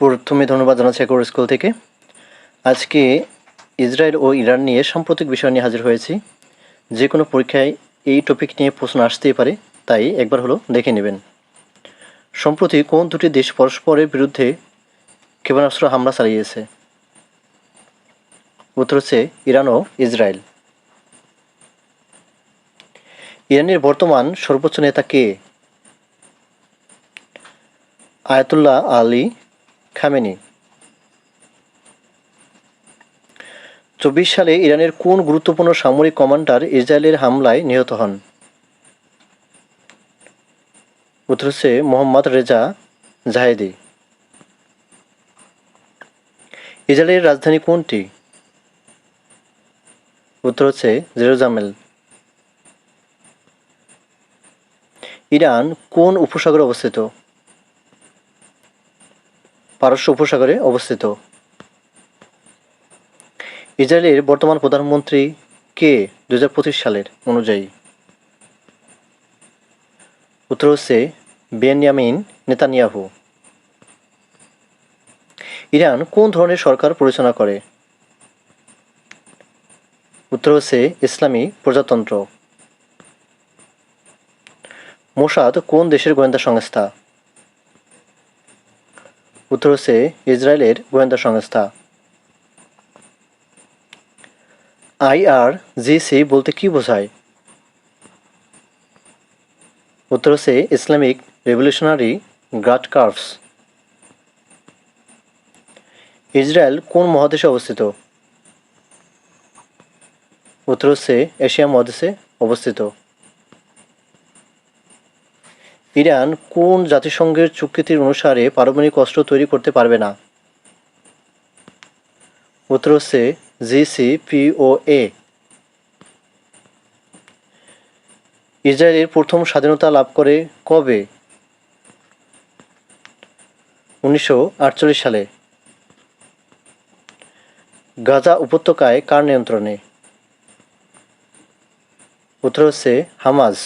প্রথমে ধন্যবাদ জানাচ্ছি একর স্কুল থেকে। আজকে ইসরায়েল ও ইরান নিয়ে সাম্প্রতিক বিষয় নিয়ে হাজির হয়েছি। যে কোনো পরীক্ষায় এই টপিক নিয়ে প্রশ্ন আসতেই পারে, তাই একবার হলো দেখে নেবেন। সম্প্রতি কোন দুটি দেশ পরস্পরের বিরুদ্ধে ক্ষেপণাস্ত্র হামলা চালিয়েছে? উত্তর হচ্ছে ইরান ও ইসরায়েল। ইরানের বর্তমান সর্বোচ্চ নেতা কে? Ayatollah Ali Khamenei. চব্বিশ সালে ইরানের কোন গুরুত্বপূর্ণ সামরিক কমান্ডার ইসরায়েলের হামলায় নিহত হন? উত্তর হচ্ছে মোহাম্মদ রেজা জাহেদি। ইসরায়েলের রাজধানী কোনটি? উত্তর হচ্ছে জেরুজামেল ইরান কোন উপসাগরে অবস্থিত? পারস্য উপসাগরে অবস্থিত। ইসরায়েলের বর্তমান প্রধানমন্ত্রী কে দুই হাজার পঁচিশ সালের অনুযায়ী। উত্তর হচ্ছে বেনিয়ামিন নেতানিয়াহু। ইরান কোন ধরনের সরকার পরিচালনা করে? উত্তর হচ্ছে ইসলামী প্রজাতন্ত্র। মোসাদ কোন দেশের গোয়েন্দা সংস্থা? উত্তর হচ্ছে ইসরায়েলের গোয়েন্দা সংস্থা। আইআর জিসি বলতে কি বোঝায়? উত্তর Islamic revolutionary guard corps. Israel কোন মহাদেশে অবস্থিত? উত্তর হচ্ছে এশিয়া মহাদেশে অবস্থিত। ইরান কোন জাতিসংঘের চুক্তির অনুসারে পারমাণবিক অস্ত্র তৈরি করতে পারবে না? উত্তর হচ্ছে জিসিপিওএ ইসরায়েলের প্রথম স্বাধীনতা লাভ করে কবে? উনিশশো আটচল্লিশ সালে। গাজা উপত্যকায় কার নিয়ন্ত্রণে? উত্তর হচ্ছে হামাজ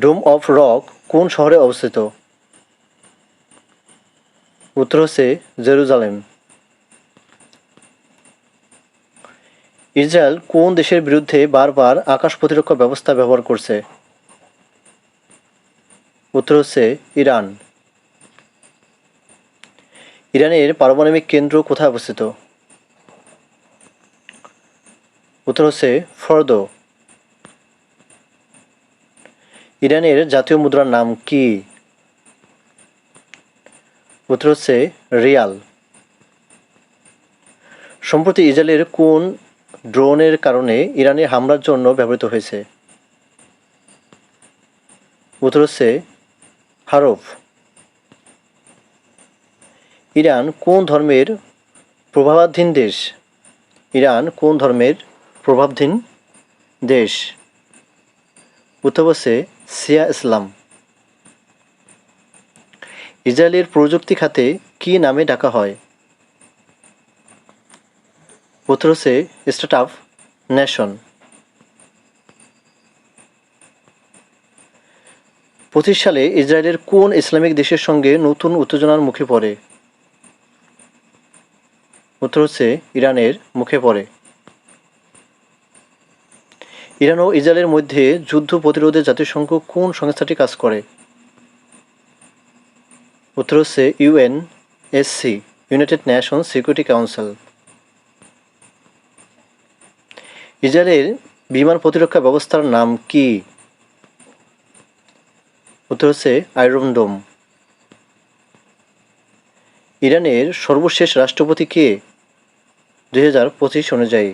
ডোম অফ রক কোন শহরে অবস্থিত? উত্তর হচ্ছে জেরুজালেম। ইসরায়েল কোন দেশের বিরুদ্ধে বারবার আকাশ প্রতিরক্ষা ব্যবস্থা ব্যবহার করছে? উত্তর হচ্ছে ইরান। ইরানের পারমাণবিক কেন্দ্র কোথায় অবস্থিত? উত্তর হচ্ছে ফর্দ। ইরানের জাতীয় মুদ্রার নাম কি? উত্তর হচ্ছে রিয়াল। সম্প্রতি ইসরায়েলের কোন ড্রোনের কারণে ইরানের হামলার জন্য ব্যবহৃত হয়েছে? উত্তর হচ্ছে হারফ। ইরান কোন ধর্মের প্রভাবাধীন দেশ? ইরান কোন ধর্মের প্রভাবধীন দেশ? উত্তর হচ্ছে সিয়া ইসলাম। ইসরায়েলের প্রযুক্তি খাতে কি নামে ডাকা হয়? হচ্ছে স্টার্ট আপ নেশন। পঁচিশ সালে ইসরায়েলের কোন ইসলামিক দেশের সঙ্গে নতুন উত্তেজনার মুখে পড়ে? উত্তর হচ্ছে ইরানের মুখে পড়ে। ইরান ও ইসরায়েলের মধ্যে যুদ্ধ প্রতিরোধে জাতিসংঘ কোন সংস্থাটি কাজ করে? উত্তর হচ্ছে UN SC United Nation security council ইসরায়েলের বিমান প্রতিরক্ষা ব্যবস্থার নাম কি? উত্তর হচ্ছে আয়রন ডোম ইরানের সর্বশেষ রাষ্ট্রপতি কে? দুই হাজার পঁচিশ অনুযায়ী।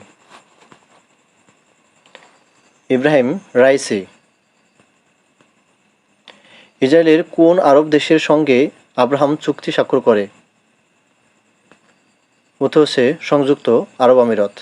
Ebrahim Raisi. ইসরায়েলের কোন আরব দেশের সঙ্গে আব্রাহাম চুক্তি স্বাক্ষর করে? উত্তর হচ্ছে সংযুক্ত আরব আমিরাত।